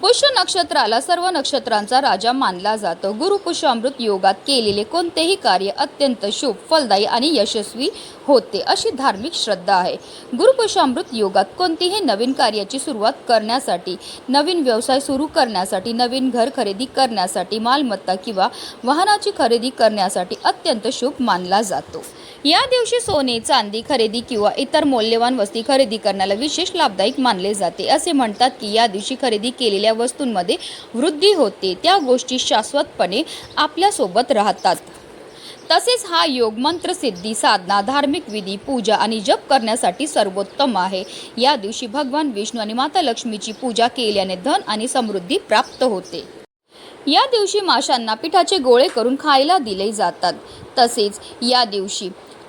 पुष्य नक्षत्राला सर्व नक्षत्रांचा राजा मानला जातो. गुरु पुष्य अमृत योगात केलेले कोणतेही कार्य अत्यंत शुभ फलदायी आणि यशस्वी होते अशी धार्मिक श्रद्धा आहे. गुरुपुष्य अमृत योगात कोणतीही नवीन कार्याची सुरुवात करण्यासाठी नवीन व्यवसाय सुरू करण्यासाठी नवीन घर खरेदी करण्यासाठी मालमत्ता किंवा वाहनाची खरेदी करण्यासाठी अत्यंत शुभ मानला जातो. या दिवशी सोने चांदी खरेदी किंवा इतर मौल्यवान वस्तू खरेदी करण्याला विशेष लाभदायक मानले जाते. असे म्हणतात की या दिवशी खरेदी केलेल्या वस्तूंमध्ये वृद्धी होते. त्या गोष्टी शाश्वतपणे आपल्यासोबत राहतात. तसेच हा योग मंत्र सिद्धी साधना धार्मिक विधी पूजा आणि जप करण्यासाठी सर्वोत्तम आहे. या दिवशी भगवान विष्णू आणि माता लक्ष्मीची पूजा केल्याने धन आणि समृद्धी प्राप्त होते. या दिवशी माशांना पिठाचे गोळे करून खायला दिले जातात. तसेच या दिवशी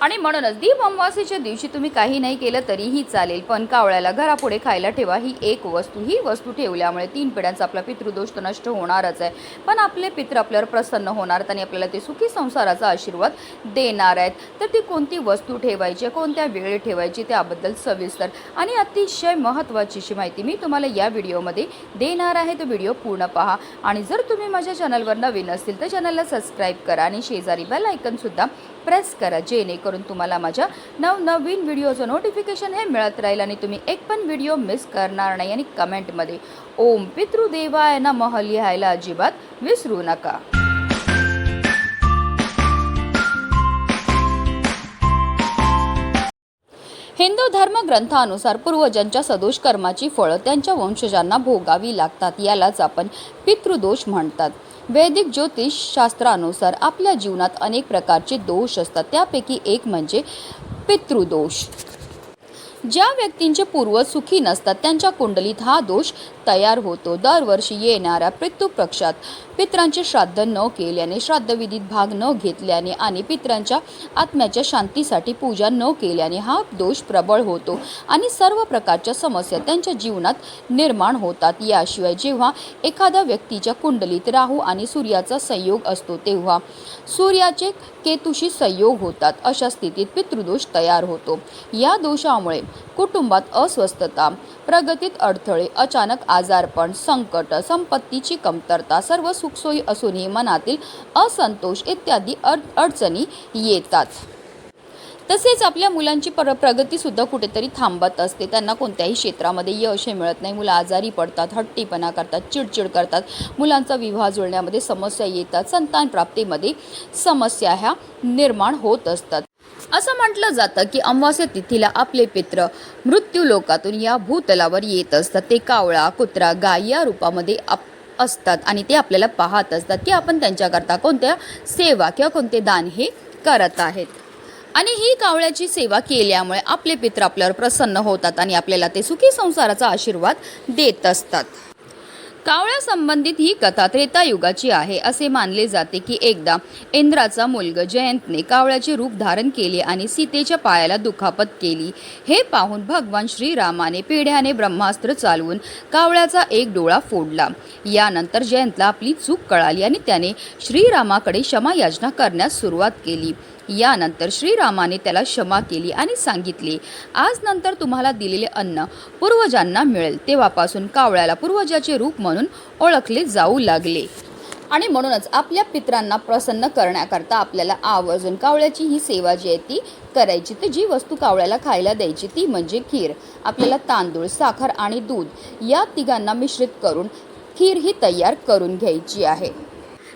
आणि म्हणूनच दीप अमावास्येच्या दिवशी तुम्ही काही नाही केलं तरीही चालेल. पण कावळ्याला घरापुढे खायला ठेवा. ही एक वस्तू ही वस्तू ठेवल्यामुळे तीन पिढ्यांचा आपला पितृदोष तर नष्ट होणारच आहे. पण आपले पित्र आपल्यावर प्रसन्न होणार आणि आपल्याला ते सुखी संसाराचा आशीर्वाद देणार आहेत. तर ती कोणती वस्तू ठेवायची कोणत्या वेळी ठेवायची त्याबद्दल सविस्तर आणि अतिशय महत्त्वाची अशी माहिती मी तुम्हाला या व्हिडिओमध्ये देणार आहे. तो व्हिडिओ पूर्ण पहा. आणि जर तुम्ही माझ्या चॅनलवर नवीन असतील तर चॅनलला सबस्क्राईब करा आणि शेजारी बेल आयकनसुद्धा प्रेस करा जेणेकरून तुम्हाला माझ्या नवनवीन व्हिडिओचं नोटिफिकेशन हे मिळत राहील आणि तुम्ही एक पण व्हिडिओ मिस करणार नाही. आणि कमेंटमध्ये ओम पितृदेवाय नमः लिहायला अजिबात विसरू नका. हिंदू धर्मग्रंथानुसार पूर्वजांच्या सदोष कर्माची फळं त्यांच्या वंशजांना भोगावी लागतात यालाच आपण पितृदोष म्हणतात. वैदिक ज्योतिष शास्त्रानुसार आपल्या जीवनात अनेक प्रकारचे दोष असतात त्यापैकी एक म्हणजे पितृदोष. ज्या व्यक्तींचे पूर्वज सुखी नसतात त्यांच्या कुंडलीत हा दोष तयार होतो. दरवर्षी येणाऱ्या पितृपक्षात पित्रांचे श्राद्ध न केल्याने श्राद्धविधीत भाग न घेतल्याने आणि पित्रांच्या आत्म्याच्या शांतीसाठी पूजा न केल्याने हा दोष प्रबळ होतो आणि सर्व प्रकारच्या समस्या त्यांच्या जीवनात निर्माण होतात. याशिवाय जेव्हा एखाद्या व्यक्तीच्या कुंडलीत राहू आणि सूर्याचा संयोग असतो तेव्हा सूर्याचे केतुशी संयोग होतात. अशा स्थितीत पितृदोष तयार होतो. या दोषामुळे कुटुंबात अस्वस्थता प्रगतीत अडथळे अचानक आजारपण संकट संपत्तीची कमतरता सर्व सुखसोयी असूनही मनातील असंतोष इत्यादी अड अडचणी येतात. तसेच आपल्या मुलांची पर प्रगतीसुद्धा कुठेतरी थांबत असते. त्यांना कोणत्याही क्षेत्रामध्ये यश हे मिळत नाही. मुलं आजारी पडतात हट्टीपणा करतात चिडचिड करतात. मुलांचा विवाह जुळण्यामध्ये समस्या येतात. संतान प्राप्तीमध्ये समस्या ह्या निर्माण होत असतात. असं म्हटलं जातं की अमावस्या तिथीला आपले पित्र मृत्यूलोकातून या भूतलावर येत असतात. ते कावळा कुत्रा गाय या रूपामध्ये आप असतात आणि ते आपल्याला पाहत असतात की आपण त्यांच्याकरता कोणत्या सेवा किंवा कोणते दान हे करत आहेत. आणि ही कावळ्याची सेवा केल्यामुळे आपले पित्र आपल्यावर प्रसन्न होतात आणि आपल्याला ते सुखी संसाराचा आशीर्वाद देत असतात. कावळ्या संबंधित ही कथा त्रेतायुगाची आहे असे मानले जाते की एकदा इंद्राचा मुलगा जयंतने कावळ्याचे रूप धारण केले आणि सीतेच्या पायाला दुखापत केली. हे पाहून भगवान श्रीरामाने पेढ्याने ब्रह्मास्त्र चालवून कावळ्याचा एक डोळा फोडला. यानंतर जयंतला आपली चूक कळाली आणि त्याने श्रीरामाकडे क्षमा याचना करण्यास सुरुवात केली. यानंतर श्रीरामाने त्याला क्षमा केली आणि सांगितले आज नंतर तुम्हाला दिलेले अन्न पूर्वजांना मिळेल. तेव्हापासून कावळ्याला पूर्वजाचे रूप म्हणून ओळखले जाऊ लागले. आणि म्हणूनच आपल्या पित्रांना प्रसन्न करण्याकरता आपल्याला आवर्जून कावळ्याची ही सेवा जी आहे ती करायची. तर जी वस्तू कावळ्याला खायला द्यायची ती म्हणजे खीर. आपल्याला तांदूळ साखर आणि दूध या तिघांना मिश्रित करून खीर ही तयार करून घ्यायची आहे.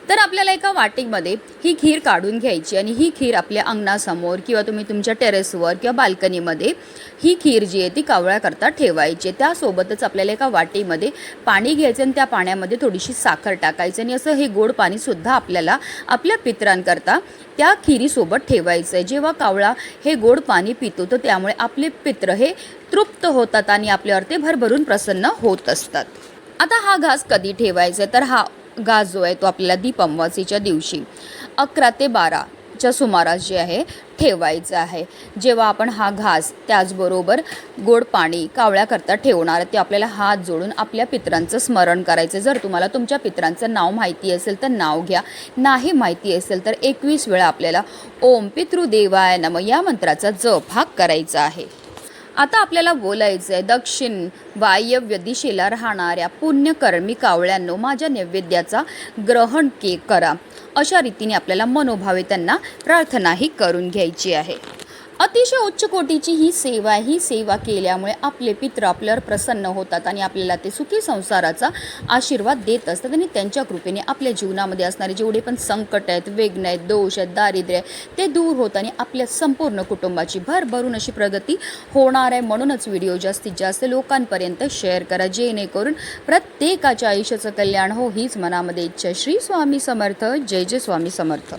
तर आपल्याला एका वाटीमध्ये ही खीर काढून घ्यायची आणि ही खीर आपल्या अंगणासमोर किंवा तुम्ही तुमच्या टेरेसवर किंवा बाल्कनीमध्ये ही खीर जी आहे ती कावळ्याकरता ठेवायची. त्यासोबतच आपल्याला एका वाटीमध्ये पाणी घ्यायचं आणि त्या पाण्यामध्ये थोडीशी साखर टाकायचं आणि असं हे गोड पाणीसुद्धा आपल्याला आपल्या पित्रांकरता त्या खिरीसोबत ठेवायचं आहे. जेव्हा कावळा हे गोड पाणी पितो तर त्यामुळे आपले पित्र हे तृप्त होतात आणि आपल्यावर ते भरभरून प्रसन्न होत असतात. आता हा घास कधी ठेवायचा तर हा घास जो आहे तो आपल्याला दीप अमावास्येच्या दिवशी अकरा ते बाराच्या सुमारास जे आहे ठेवायचं आहे. जेव्हा आपण हा घास त्याचबरोबर गोड पाणी कावळ्याकरता ठेवणार ते आपल्याला हात जोडून आपल्या पित्रांचं स्मरण करायचं. जर तुम्हाला तुमच्या पित्रांचं नाव माहिती असेल तर नाव घ्या. नाही माहिती असेल तर एकवीस वेळा आपल्याला ओम पितृदेवाय नम या मंत्राचा जप हा करायचा आहे. आता आपल्याला बोलायचं आहे दक्षिण वायव्य दिशेला राहणाऱ्या पुण्यकर्मी कावळ्यांनो माझ्या नैवेद्याचा ग्रहण के करा. अशा रीतीने आपल्याला मनोभावे त्यांना प्रार्थनाही करून घ्यायची आहे. अतिशय उच्च कोटीची ही सेवा ही सेवा केल्यामुळे आपले पित्र आपल्यावर प्रसन्न होतात आणि आपल्याला ते सुखी संसाराचा आशीर्वाद देत असतात आणि त्यांच्या कृपेने आपल्या जीवनामध्ये असणारे जेवढे पण संकट आहेत वेग्न आहेत दोष आहेत दारिद्र्य आहे ते दूर होत आणि आपल्या संपूर्ण कुटुंबाची भरभरून अशी प्रगती होणार आहे. म्हणूनच व्हिडिओ जास्तीत जास्त लोकांपर्यंत शेअर करा. जेणेकरून प्रत्येकाच्या आयुष्याचं कल्याण हो हीच मनामध्ये इच्छा श्री स्वामी समर्थ. जय जय स्वामी समर्थ.